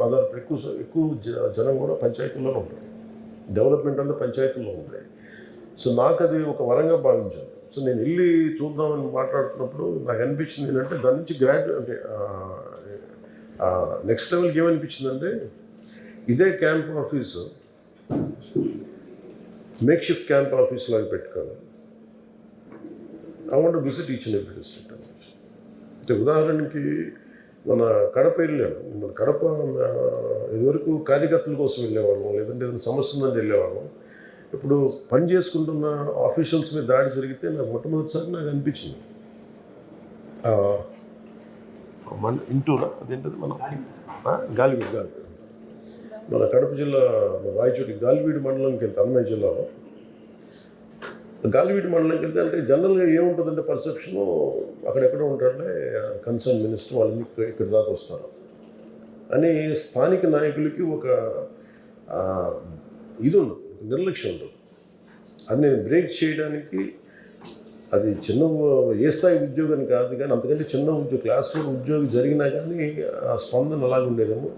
ఆధారపడి ఎక్కువ ఎక్కువ జ- జనం కూడా పంచాయతీల్లోనే ఉంటారు. డెవలప్మెంట్ అంతా పంచాయతీల్లో ఉంటాయి సో నాకు అది ఒక వరంగా భావించాను. సో నేను వెళ్ళి చూద్దామని మాట్లాడుతున్నప్పుడు నాకు అనిపించింది ఏంటంటే దాని నుంచి గ్రాడ్యు అంటే నెక్స్ట్ లెవెల్కి ఏమనిపించిందంటే ఇదే camp office makeshift camp office లాగా పెట్టుకోవాలి. I want visit each and every district. అంటే ఉదాహరణకి మన కడప వెళ్ళాను. మన కడప ఇదివరకు కార్యకర్తల కోసం వెళ్ళేవాళ్ళం లేదంటే ఏదైనా సమస్య ఉందని వెళ్ళేవాళ్ళం. ఇప్పుడు పని చేసుకుంటున్న ఆఫీషియల్స్ మీద దాడి జరిగితే నాకు మొట్టమొదటిసారి నాకు అనిపించింది. మన ఇంటూరా? అదేంటది మన? గాలివీడు గాలివీడు. మన కడప జిల్లా రాయచోటి గాలివీడు మండలంకి వెళ్తే అన్నమయ్య జిల్లాలో గాలివీడి మండలంకి వెళ్తే అంటే జనరల్గా ఏముంటుందంటే పర్సెప్షను అక్కడెక్కడ ఉంటారంటే కన్సర్న్ మినిస్టర్ వాళ్ళని ఇక్కడి దాకా వస్తారు. అని స్థానిక నాయకులకి ఒక ఇది ఉండదు నిర్లక్ష్యం ఉండదు అది నేను బ్రేక్ చేయడానికి అది చిన్న ఏ స్థాయి ఉద్యోగం కాదు కానీ అంతకంటే చిన్న ఉద్యోగం క్లాస్ ఉద్యోగం జరిగినా కానీ ఆ స్పందన అలాగ ఉండేదేమో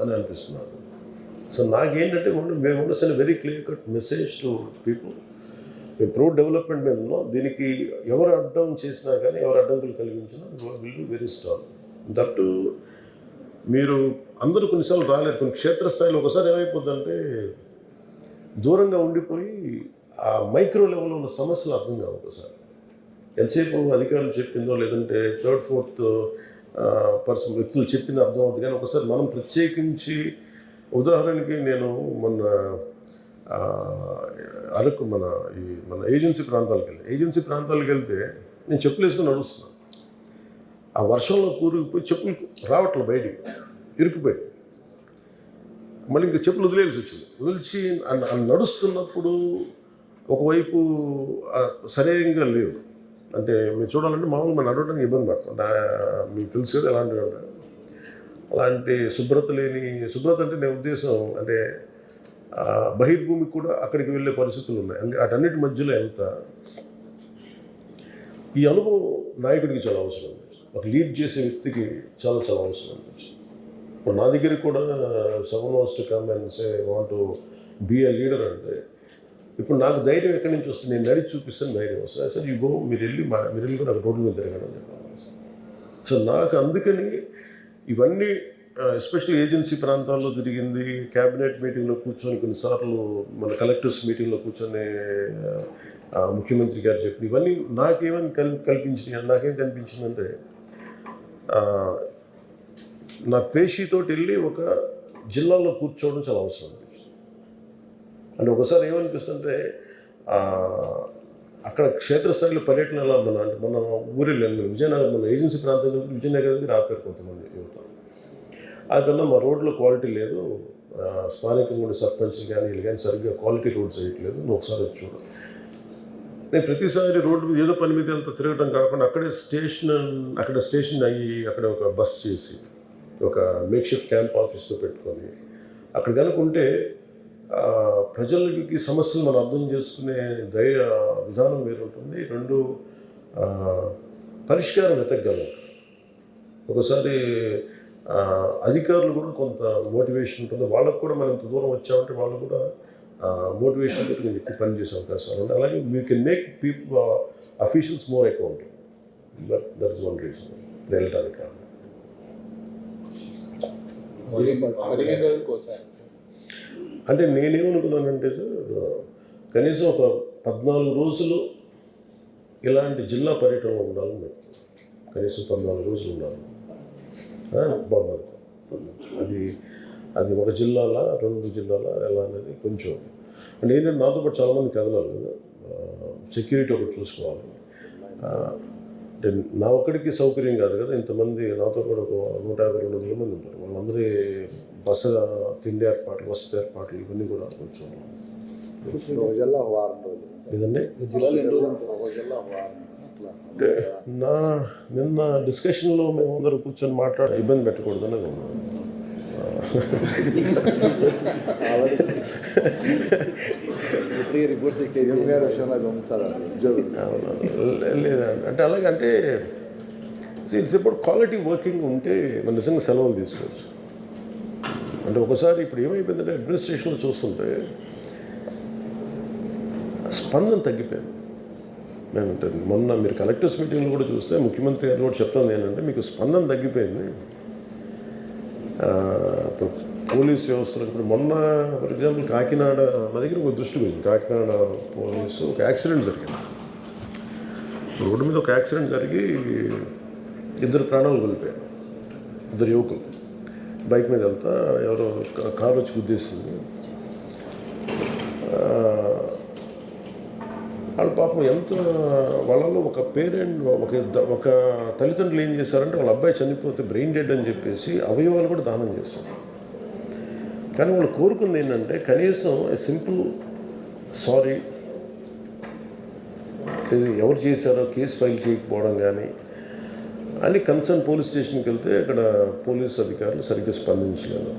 అని అనిపిస్తున్నాను సో నాకేంటంటే మేము ఉండొచ్చిన very clear cut message to people మేము డెవలప్మెంట్ మీద ఉన్నాం దీనికి ఎవరు అడ్డం చేసినా కానీ ఎవరు అడ్డంకులు కలిగించినా will be very strong. That మీరు అందరూ కొన్నిసార్లు రాలేరు. కొన్ని క్షేత్రస్థాయిలో ఒకసారి ఏమైపోద్దంటే దూరంగా ఉండిపోయి ఆ మైక్రో లెవెల్లో ఉన్న సమస్యలు అర్థం కావు ఒకసారి. ఎంతసేపు అధికారులు చెప్పిందో లేదంటే థర్డ్ ఫోర్త్ పర్సన్ వ్యక్తులు చెప్పింది అర్థం అవుతుంది. కానీ ఒకసారి మనం ప్రత్యేకించి ఉదాహరణకి నేను మొన్న అరకు మన ఈ మన ఏజెన్సీ ప్రాంతాలకు వెళ్ళి ఏజెన్సీ ప్రాంతాలకు వెళ్తే నేను చెప్పులు వేసుకుని నడుస్తున్నాను ఆ వర్షంలో కూరుకుపోయి చెప్పులు రావట్లే బయటికి ఇరుక్కుపోయి. మళ్ళీ ఇంకా చెప్పులు వదిలేయాల్సి వచ్చింది. వదిలిచి నడుస్తున్నప్పుడు ఒకవైపు ఆ, లేవు. అంటే మీరు చూడాలంటే మామూలుగా మనం నడవడానికి ఇబ్బంది పడుతుంది మీకు తెలుసు కదా ఎలాంటివి ఉంటాయి. అలాంటి శుభ్రత లేని శుభ్రత అంటే నేను ఉద్దేశం అంటే బహిర్భూమికి కూడా అక్కడికి వెళ్ళే పరిస్థితులు ఉన్నాయి. అటన్నిటి మధ్యలో ఎంత? ఈ అనుభవం నాయకుడికి చాలా అవసరం ఒక లీడ్ చేసే వ్యక్తికి చాలా చాలా అవసరం ఉంది ఇప్పుడు నా దగ్గరికి కూడా seven was to come and say want be a leader అంటే ఇప్పుడు నాకు ధైర్యం ఎక్కడి నుంచి వస్తుంది? నేను నడిచి చూపిస్తాను ధైర్యం వస్తుంది. సార్ ఈ గో మీరు వెళ్ళి మా మీరు వెళ్ళి కూడా నాకు రోడ్డు మీద తిరగడం చెప్పాలి. సో నాకు అందుకని ఇవన్నీ ఎస్పెషల్లీ ఏజెన్సీ ప్రాంతాల్లో తిరిగింది క్యాబినెట్ మీటింగ్లో కూర్చొని కొన్నిసార్లు మన కలెక్టర్స్ మీటింగ్లో కూర్చొని ముఖ్యమంత్రి గారు చెప్పిన ఇవన్నీ నాకేమని కల్ కల్పించినాయి నాకేం కనిపించిందంటే నా పేషీతోటి వెళ్ళి ఒక జిల్లాలో కూర్చోవడం చాలా అవసరం అనిపించింది. అంటే ఒకసారి ఏమనిపిస్తుంటే అక్కడ క్షేత్రస్థాయిలో పర్యటన ఎలా మన అంటే మన ఊరిలో విజయనగరం మన ఏజెన్సీ ప్రాంతం దగ్గర విజయనగరం దగ్గర ఆపారు కొంతమంది యువత. ఆ మా రోడ్లో క్వాలిటీ లేదు. స్థానికంగా ఉండే సర్పంచ్లు కానీ వీళ్ళు కానీ సరిగ్గా క్వాలిటీ రోడ్స్ వేయట్లేదు. నువ్వు ఒకసారి వచ్చి చూడు. నేను ప్రతిసారి రోడ్డు మీద ఏదో పని మీద అంత తిరగడం కాకుండా అక్కడే స్టేషన్ అక్కడ స్టేషన్ అయ్యి అక్కడ ఒక బస్ చేసి ఒక మేక్షిఫ్ట్ క్యాంప్ ఆఫీస్తో పెట్టుకొని అక్కడ కనుక ఉంటే ప్రజలకి సమస్యలు మనం అర్థం చేసుకునే ధైర్య విధానం వేరుంటుంది. రెండు పరిష్కారం వెతకగలం. ఒకసారి అధికారులు కూడా కొంత మోటివేషన్ ఉంటుంది. వాళ్ళకు కూడా మనం ఇంత దూరం వచ్చామంటే వాళ్ళు కూడా మోటివేషన్ తోటి నేను ఎక్కువ పని చేసే అవకాశాలు ఉంటాయి అలాగే we can make people officials more account that that is one reason వెళ్ళడానికి కారణం. అంటే? నేనేమనుకున్నానంటే సార్, కనీసం ఒక పద్నాలుగు రోజులు ఇలాంటి జిల్లా పర్యటనలో ఉండాలని నేను. కనీసం పద్నాలుగు రోజులు ఉండాలి బాగుంది. అది అది ఒక జిల్లాల రెండు జిల్లాల ఎలా అనేది కొంచెం. అంటే ఏంటంటే నాతో పాటు చాలామంది కదలాలి కదా. సెక్యూరిటీ ఒకటి చూసుకోవాలి. అంటే నా ఒక్కడికి సౌకర్యం కాదు కదా. ఇంతమంది నాతో కూడా ఒక నూట యాభై రెండు వందల మంది ఉంటారు. వాళ్ళందరి బస్సు తిండి ఏర్పాట్లు వసతి ఏర్పాట్లు ఇవన్నీ కూడా కొంచెం జిల్లాలో అంటే నా నిన్న డిస్కషన్లో మేము అందరూ కూర్చొని మాట్లాడి ఇబ్బంది పెట్టకూడదని ఇప్పుడు ఈ రిపోర్ట్ సీఎం గారి విషయంలో అది పంపిస్తారు ఉద్యోగులు లేదా? అంటే అలాగే అంటే ఇట్స్ ఇప్పుడు క్వాలిటీ వర్కింగ్ ఉంటే మన నిజంగా సెలవులు తీసుకోవచ్చు. అంటే ఒకసారి ఇప్పుడు ఏమైపోయిందంటే అడ్మినిస్ట్రేషన్లో చూస్తుంటే స్పందన తగ్గిపోయింది. మేము మొన్న మీరు కలెక్టర్స్ మీటింగ్లో కూడా చూస్తే ముఖ్యమంత్రి గారు కూడా చెప్తుంది ఏంటంటే మీకు స్పందన తగ్గిపోయింది. పోలీస్ వ్యవస్థలో ఇప్పుడు మొన్న ఫర్ ఎగ్జాంపుల్ కాకినాడ నా దగ్గర ఒక దృష్టి పోయింది. కాకినాడ పోలీసు ఒక యాక్సిడెంట్ జరిగింది. రోడ్డు మీద ఒక యాక్సిడెంట్ జరిగి ఇద్దరు ప్రాణాలు కోల్పోయారు. ఇద్దరు యువకులు. బైక్ మీద వెళ్తా ఎవరో కారు వచ్చి గుద్దేసింది. వాళ్ళ పాపం ఎంత వాళ్ళలో ఒక పేరెంట్ ఒక ఒక తల్లిదండ్రులు ఏం చేశారంటే వాళ్ళ అబ్బాయి చనిపోతే బ్రెయిన్ డెడ్ అని చెప్పేసి అవయవాలు కూడా దానం చేస్తారు కానీ వాళ్ళు కోరుకుంది ఏంటంటే కనీసం సింపుల్ సారీ ఇది ఎవరు చేశారో కేసు ఫైల్ చేయకపోవడం కానీ అని కన్సర్న్ పోలీస్ స్టేషన్కి వెళ్తే అక్కడ పోలీస్ అధికారులు సరిగ్గా స్పందించలేదు.